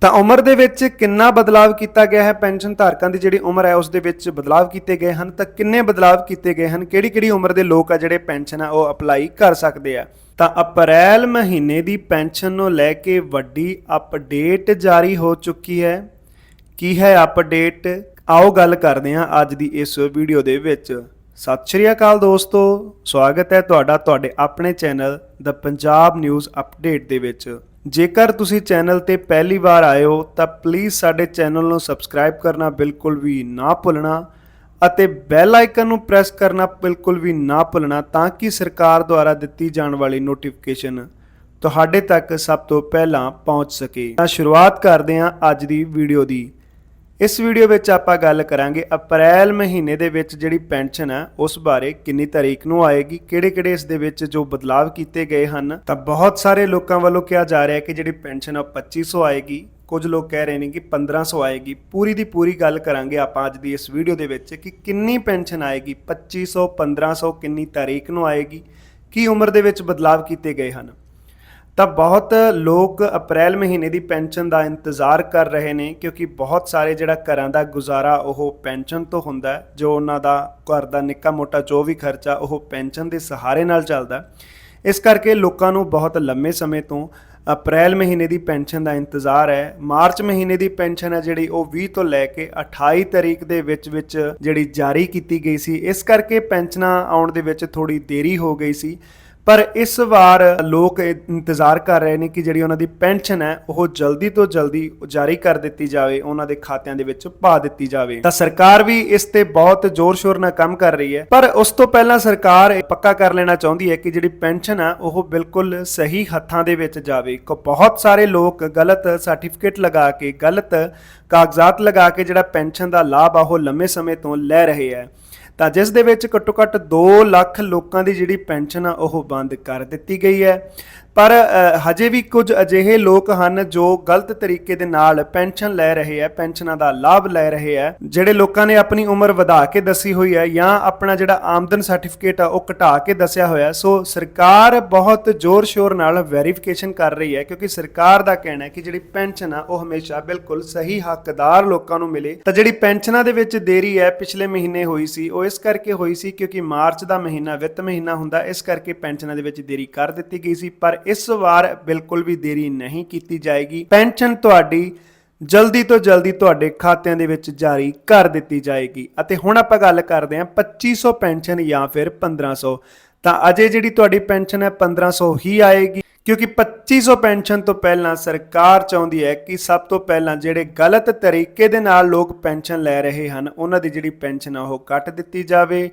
ਤਾਂ ਉਮਰ ਦੇ ਵਿੱਚ ਕਿੰਨਾ ਬਦਲਾਵ ਕੀਤਾ ਗਿਆ ਹੈ? ਪੈਨਸ਼ਨ ਧਾਰਕਾਂ ਦੀ ਜਿਹੜੀ ਉਮਰ ਹੈ, ਉਸ ਦੇ ਵਿੱਚ ਬਦਲਾਵ ਕੀਤੇ ਗਏ ਹਨ। ਤਾਂ ਕਿੰਨੇ ਬਦਲਾਵ ਕੀਤੇ ਗਏ ਹਨ? ਕਿਹੜੀ ਕਿਹੜੀ ਉਮਰ ਦੇ ਲੋਕ ਆ ਜਿਹੜੇ ਪੈਨਸ਼ਨ ਆ, ਉਹ ਅਪਲਾਈ ਕਰ ਸਕਦੇ ਆ? ਤਾਂ ਅਪ੍ਰੈਲ ਮਹੀਨੇ ਦੀ ਪੈਨਸ਼ਨ ਨੂੰ ਲੈ ਕੇ ਵੱਡੀ ਅਪਡੇਟ ਜਾਰੀ ਹੋ ਚੁੱਕੀ ਹੈ। ਕੀ ਹੈ ਅਪਡੇਟ? ਆਓ ਗੱਲ ਕਰਦੇ ਹਾਂ ਅੱਜ ਦੀ ਇਸ ਵੀਡੀਓ ਦੇ ਵਿੱਚ। ਸਤਿ ਸ਼੍ਰੀ ਅਕਾਲ ਦੋਸਤੋ, ਸਵਾਗਤ ਹੈ ਤੁਹਾਡਾ ਤੁਹਾਡੇ ਆਪਣੇ channel the Punjab news update ਦੇ ਵਿੱਚ। ਜੇਕਰ ਤੁਸੀਂ ਚੈਨਲ ਤੇ ਪਹਿਲੀ ਵਾਰ ਆਏ ਹੋ, ਤਾਂ ਪਲੀਜ਼ ਸਾਡੇ ਚੈਨਲ ਨੂੰ ਸਬਸਕ੍ਰਾਈਬ ਕਰਨਾ ਬਿਲਕੁਲ ਵੀ ਨਾ ਭੁੱਲਣਾ ਅਤੇ ਬੈਲ ਆਈਕਨ ਨੂੰ ਪ੍ਰੈਸ ਕਰਨਾ ਬਿਲਕੁਲ ਵੀ ਨਾ ਭੁੱਲਣਾ ਤਾਂ ਕਿ ਸਰਕਾਰ ਦੁਆਰਾ ਦਿੱਤੀ ਜਾਣ ਵਾਲੀ ਨੋਟੀਫਿਕੇਸ਼ਨ ਤੁਹਾਡੇ ਤੱਕ ਸਭ ਤੋਂ ਪਹਿਲਾਂ ਪਹੁੰਚ ਸਕੇ। ਤਾਂ ਸ਼ੁਰੂਆਤ ਕਰਦੇ ਹਾਂ ਅੱਜ ਦੀ ਵੀਡੀਓ ਦੀ। ਇਸ ਵੀਡੀਓ ਵਿੱਚ ਆਪਾਂ ਗੱਲ ਕਰਾਂਗੇ ਅਪ੍ਰੈਲ ਮਹੀਨੇ ਦੇ ਵਿੱਚ ਜਿਹੜੀ ਪੈਨਸ਼ਨ ਹੈ ਉਸ ਬਾਰੇ ਕਿੰਨੀ ਤਾਰੀਖ ਨੂੰ ਆਏਗੀ, ਕਿਹੜੇ-ਕਿਹੜੇ ਇਸ ਦੇ ਵਿੱਚ ਜੋ ਬਦਲਾਵ ਕੀਤੇ ਗਏ ਹਨ। ਤਾਂ ਬਹੁਤ ਸਾਰੇ ਲੋਕਾਂ ਵੱਲੋਂ ਕਿਹਾ ਜਾ ਰਿਹਾ ਹੈ ਕਿ ਜਿਹੜੀ ਪੈਨਸ਼ਨ ਆ, ਉਹ 2500 ਆਏਗੀ। ਕੁਝ ਲੋਕ ਕਹਿ ਰਹੇ ਨੇ ਕਿ 1500 ਆਏਗੀ। ਪੂਰੀ ਦੀ ਪੂਰੀ ਗੱਲ ਕਰਾਂਗੇ ਆਪਾਂ ਅੱਜ ਦੀ ਇਸ ਵੀਡੀਓ ਦੇ ਵਿੱਚ ਕਿ ਕਿੰਨੀ ਪੈਨਸ਼ਨ ਆਏਗੀ 2500 1500 ਕਿੰਨੀ ਤਾਰੀਖ ਨੂੰ ਆਏਗੀ, ਕੀ ਉਮਰ ਦੇ ਵਿੱਚ ਬਦਲਾਵ ਕੀਤੇ ਗਏ ਹਨ। ਤਾਂ ਬਹੁਤ ਲੋਕ ਅਪ੍ਰੈਲ ਮਹੀਨੇ ਦੀ ਪੈਨਸ਼ਨ ਦਾ ਇੰਤਜ਼ਾਰ ਕਰ ਰਹੇ ਨੇ, ਕਿਉਂਕਿ ਬਹੁਤ ਸਾਰੇ ਜਿਹੜਾ ਘਰਾਂ ਦਾ ਗੁਜ਼ਾਰਾ ਉਹ ਪੈਨਸ਼ਨ ਤੋਂ ਹੁੰਦਾ ਜੋ ਉਹਨਾਂ ਦਾ ਘਰ ਦਾ ਨਿੱਕਾ ਮੋਟਾ ਜੋ ਵੀ ਖਰਚਾ ਉਹ ਪੈਨਸ਼ਨ ਦੇ ਸਹਾਰੇ ਨਾਲ ਚੱਲਦਾ ਇਸ ਕਰਕੇ ਲੋਕਾਂ ਨੂੰ ਬਹੁਤ ਲੰਮੇ ਸਮੇਂ ਤੋਂ ਅਪ੍ਰੈਲ ਮਹੀਨੇ ਦੀ ਪੈਨਸ਼ਨ ਦਾ ਇੰਤਜ਼ਾਰ ਹੈ। ਮਾਰਚ ਮਹੀਨੇ ਦੀ ਪੈਨਸ਼ਨ ਹੈ ਜਿਹੜੀ ਉਹ 20 ਤੋਂ ਲੈ ਕੇ 28 ਤਰੀਕ ਦੇ ਵਿੱਚ ਵਿੱਚ ਜਿਹੜੀ ਜਾਰੀ ਕੀਤੀ ਗਈ ਸੀ। ਇਸ ਕਰਕੇ ਪੈਨਸ਼ਨਾਂ ਆਉਣ ਦੇ ਵਿੱਚ ਥੋੜੀ ਦੇਰੀ ਹੋ ਗਈ ਸੀ। ਪਰ ਇਸ ਵਾਰ ਲੋਕ ਇੰਤਜ਼ਾਰ ਕਰ ਰਹੇ ਨੇ ਕਿ ਜਿਹੜੀ ਉਹਨਾਂ ਦੀ ਪੈਨਸ਼ਨ ਹੈ, ਉਹ ਜਲਦੀ ਤੋਂ ਜਲਦੀ ਜਾਰੀ ਕਰ ਦਿੱਤੀ ਜਾਵੇ, ਉਹਨਾਂ ਦੇ ਖਾਤਿਆਂ ਦੇ ਵਿੱਚ ਪਾ ਦਿੱਤੀ ਜਾਵੇ। ਤਾਂ ਸਰਕਾਰ ਵੀ ਇਸ ਤੇ ਬਹੁਤ ਜ਼ੋਰ-ਸ਼ੋਰ ਨਾਲ ਕੰਮ ਕਰ ਰਹੀ ਹੈ। ਪਰ ਉਸ ਤੋਂ ਪਹਿਲਾਂ ਸਰਕਾਰ ਇਹ ਪੱਕਾ ਕਰ ਲੈਣਾ ਚਾਹੁੰਦੀ ਹੈ ਕਿ ਜਿਹੜੀ ਪੈਨਸ਼ਨ ਹੈ, ਉਹ ਬਿਲਕੁਲ ਸਹੀ ਹੱਥਾਂ ਦੇ ਵਿੱਚ ਜਾਵੇ। ਕੋ, ਬਹੁਤ ਸਾਰੇ ਲੋਕ ਗਲਤ ਸਰਟੀਫਿਕੇਟ ਲਗਾ ਕੇ, ਗਲਤ ਕਾਗਜ਼ਾਤ ਲਗਾ ਕੇ ਜਿਹੜਾ ਪੈਨਸ਼ਨ ਦਾ ਲਾਭ ਆ, ਉਹ ਲੰਮੇ ਸਮੇਂ ਤੋਂ ਲੈ ਰਹੇ ਹੈ। ਤਾਂ ਜਿਸ ਦੇ ਵਿੱਚ ਘੱਟੋ ਘੱਟ 2 ਲੱਖ ਲੋਕਾਂ ਦੀ ਜਿਹੜੀ ਪੈਨਸ਼ਨ ਆ, ਉਹ ਬੰਦ ਕਰ ਦਿੱਤੀ ਗਈ ਹੈ। ਪਰ ਹਜੇ ਵੀ ਕੁਝ ਅਜਿਹੇ ਲੋਕ ਹਨ ਜੋ ਗਲਤ ਤਰੀਕੇ ਦੇ ਨਾਲ ਪੈਨਸ਼ਨ ਲੈ ਰਹੇ ਹੈ ਪੈਨਸ਼ਨਾਂ ਦਾ ਲਾਭ ਲੈ ਰਹੇ ਹੈ ਜਿਹੜੇ ਲੋਕਾਂ ਨੇ ਆਪਣੀ ਉਮਰ ਵਧਾ ਕੇ ਦੱਸੀ ਹੋਈ ਹੈ ਜਾਂ ਆਪਣਾ ਜਿਹੜਾ ਆਮਦਨ ਸਰਟੀਫਿਕੇਟ ਆ ਉਹ ਘਟਾ ਕੇ ਦੱਸਿਆ ਹੋਇਆ ਸੋ ਸਰਕਾਰ ਬਹੁਤ ਜ਼ੋਰ ਸ਼ੋਰ ਨਾਲ ਵੈਰੀਫਿਕੇਸ਼ਨ ਕਰ ਰਹੀ ਹੈ ਕਿਉਂਕਿ ਸਰਕਾਰ ਦਾ ਕਹਿਣਾ ਹੈ ਕਿ ਜਿਹੜੀ ਪੈਨਸ਼ਨ ਆ ਉਹ ਹਮੇਸ਼ਾ ਬਿਲਕੁਲ ਸਹੀ ਹੱਕਦਾਰ ਲੋਕਾਂ ਨੂੰ ਮਿਲੇ। ਤਾਂ ਜਿਹੜੀ ਪੈਨਸ਼ਨਾਂ ਦੇ ਵਿੱਚ ਦੇਰੀ ਹੈ ਪਿਛਲੇ ਮਹੀਨੇ ਹੋਈ ਸੀ, ਉਹ ਇਸ ਕਰਕੇ ਹੋਈ ਸੀ ਕਿਉਂਕਿ ਮਾਰਚ ਦਾ ਮਹੀਨਾ, ਵਿੱਤ ਮਹੀਨਾ ਹੁੰਦਾ, ਇਸ ਕਰਕੇ ਪੈਨਸ਼ਨਾਂ ਦੇ ਵਿੱਚ ਦੇਰੀ ਕਰ ਦਿੱਤੀ ਗਈ ਸੀ। ਪਰ ਇਸ ਵਾਰ ਬਿਲਕੁਲ ਵੀ ਦੇਰੀ ਨਹੀਂ ਕੀਤੀ ਜਾਏਗੀ। ਪੈਨਸ਼ਨ ਤੁਹਾਡੀ ਜਲਦੀ ਤੋਂ ਜਲਦੀ ਤੁਹਾਡੇ ਖਾਤਿਆਂ ਦੇ ਵਿੱਚ ਜਾਰੀ ਕਰ ਦਿੱਤੀ ਜਾਏਗੀ। ਅਤੇ ਹੁਣ ਆਪਾਂ ਗੱਲ ਕਰਦੇ ਹਾਂ 2500 ਪੈਨਸ਼ਨ ਜਾਂ ਫਿਰ 1500 ਤਾਂ ਅਜੇ ਜਿਹੜੀ ਤੁਹਾਡੀ ਪੈਨਸ਼ਨ ਹੈ 1500 ਹੀ ਆਏਗੀ। ਕਿਉਂਕਿ 2500 ਪੈਨਸ਼ਨ ਤੋਂ ਪਹਿਲਾਂ ਸਰਕਾਰ ਚਾਹੁੰਦੀ ਹੈ ਕਿ ਸਭ ਤੋਂ ਪਹਿਲਾਂ ਜਿਹੜੇ ਗਲਤ ਤਰੀਕੇ ਦੇ ਨਾਲ ਲੋਕ ਪੈਨਸ਼ਨ ਲੈ ਰਹੇ ਹਨ, ਉਹਨਾਂ ਦੀ ਜਿਹੜੀ ਪੈਨਸ਼ਨ ਆ ਉਹ ਕੱਟ ਦਿੱਤੀ ਜਾਵੇ।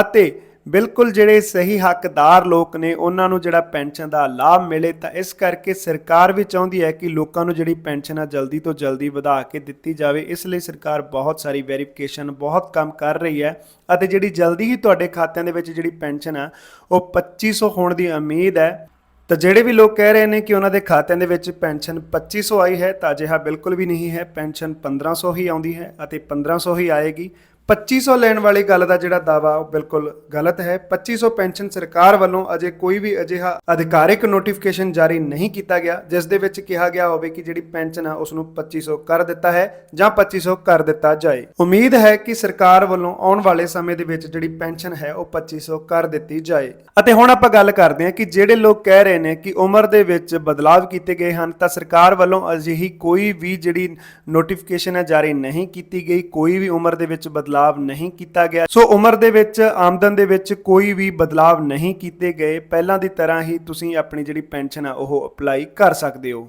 ਅਤੇ ਬਿਲਕੁਲ ਜਿਹੜੇ ਸਹੀ ਹੱਕਦਾਰ ਲੋਕ ਨੇ, ਉਹਨਾਂ ਨੂੰ ਜਿਹੜਾ ਪੈਨਸ਼ਨ ਦਾ ਲਾਭ ਮਿਲੇ, ਤਾਂ ਇਸ ਕਰਕੇ ਸਰਕਾਰ ਵੀ ਚਾਹੁੰਦੀ ਹੈ ਕਿ ਲੋਕਾਂ ਨੂੰ ਜਿਹੜੀ ਪੈਨਸ਼ਨ ਆ ਜਲਦੀ ਤੋਂ ਜਲਦੀ ਵਧਾ ਕੇ ਦਿੱਤੀ ਜਾਵੇ। ਇਸ ਲਈ ਸਰਕਾਰ ਬਹੁਤ ਸਾਰੀ ਵੈਰੀਫਿਕੇਸ਼ਨ, ਬਹੁਤ ਕੰਮ ਕਰ ਰਹੀ ਹੈ ਅਤੇ ਜਿਹੜੀ ਜਲਦੀ ਹੀ ਤੁਹਾਡੇ ਖਾਤਿਆਂ ਦੇ ਵਿੱਚ ਜਿਹੜੀ ਪੈਨਸ਼ਨ ਆ, ਉਹ 2500 ਹੋਣ ਦੀ ਉਮੀਦ ਹੈ। ਤਾਂ ਜਿਹੜੇ ਵੀ ਲੋਕ ਕਹਿ ਰਹੇ ਨੇ ਕਿ ਉਹਨਾਂ ਦੇ ਖਾਤਿਆਂ ਦੇ ਵਿੱਚ ਪੈਨਸ਼ਨ 2500 ਆਈ ਹੈ, ਤਾਂ ਅਜਿਹਾ ਬਿਲਕੁਲ ਵੀ ਨਹੀਂ ਹੈ। ਪੈਨਸ਼ਨ 1500 ਹੀ ਆਉਂਦੀ ਹੈ ਅਤੇ 1500 ਹੀ ਆਏਗੀ। 2500 ਲੈਣ ਵਾਲੀ ਗੱਲ ਦਾ ਜਿਹੜਾ ਦਾਵਾ ਉਹ ਬਿਲਕੁਲ ਗਲਤ ਹੈ। 2500 ਪੈਨਸ਼ਨ ਸਰਕਾਰ ਵੱਲੋਂ ਅਜੇ ਕੋਈ ਵੀ ਅਜਿਹਾ ਅਧਿਕਾਰਿਕ ਨੋਟੀਫਿਕੇਸ਼ਨ ਜਾਰੀ ਨਹੀਂ ਕੀਤਾ ਗਿਆ, ਜਿਸ ਦੇ ਵਿੱਚ ਕਿਹਾ ਗਿਆ ਹੋਵੇ ਕਿ ਜਿਹੜੀ ਪੈਨਸ਼ਨ ਆ ਉਸ ਨੂੰ 2500 ਕਰ ਦਿੱਤਾ ਹੈ ਜਾਂ 2500 ਕਰ ਦਿੱਤਾ ਜਾਏ। ਉਮੀਦ ਹੈ ਕਿ ਸਰਕਾਰ ਵੱਲੋਂ ਆਉਣ ਵਾਲੇ ਸਮੇਂ ਦੇ ਵਿੱਚ ਜਿਹੜੀ ਪੈਨਸ਼ਨ ਹੈ, ਉਹ 2500 ਕਰ ਦਿੱਤੀ ਜਾਏ। ਅਤੇ ਹੁਣ ਆਪਾਂ ਗੱਲ ਕਰਦੇ ਹਾਂ ਕਿ ਜਿਹੜੇ ਲੋਕ ਕਹਿ ਰਹੇ ਨੇ ਕਿ ਉਮਰ ਦੇ ਵਿੱਚ ਬਦਲਾਵ ਕੀਤੇ ਗਏ ਹਨ, ਤਾਂ ਸਰਕਾਰ ਵੱਲੋਂ ਅਜਿਹੀ ਕੋਈ ਵੀ ਜਿਹੜੀ ਨੋਟੀਫਿਕੇਸ਼ਨ ਹੈ, ਜਾਰੀ ਨਹੀਂ ਕੀਤੀ ਗਈ। ਕੋਈ ਵੀ ਉਮਰ ਦੇ ਵਿੱਚ ਬਦਲਾਵ ਨਹੀਂ ਕੀਤਾ ਗਿਆ। ਸੋ ਉਮਰ ਦੇ ਵਿੱਚ, ਆਮਦਨ ਦੇ ਵਿੱਚ ਕੋਈ ਵੀ ਬਦਲਾਵ ਨਹੀਂ ਕੀਤੇ ਗਏ। ਪਹਿਲਾਂ ਦੀ ਤਰ੍ਹਾਂ ਹੀ ਤੁਸੀਂ ਆਪਣੀ ਜਿਹੜੀ ਪੈਨਸ਼ਨ ਆ, ਉਹ ਅਪਲਾਈ ਕਰ ਸਕਦੇ ਹੋ।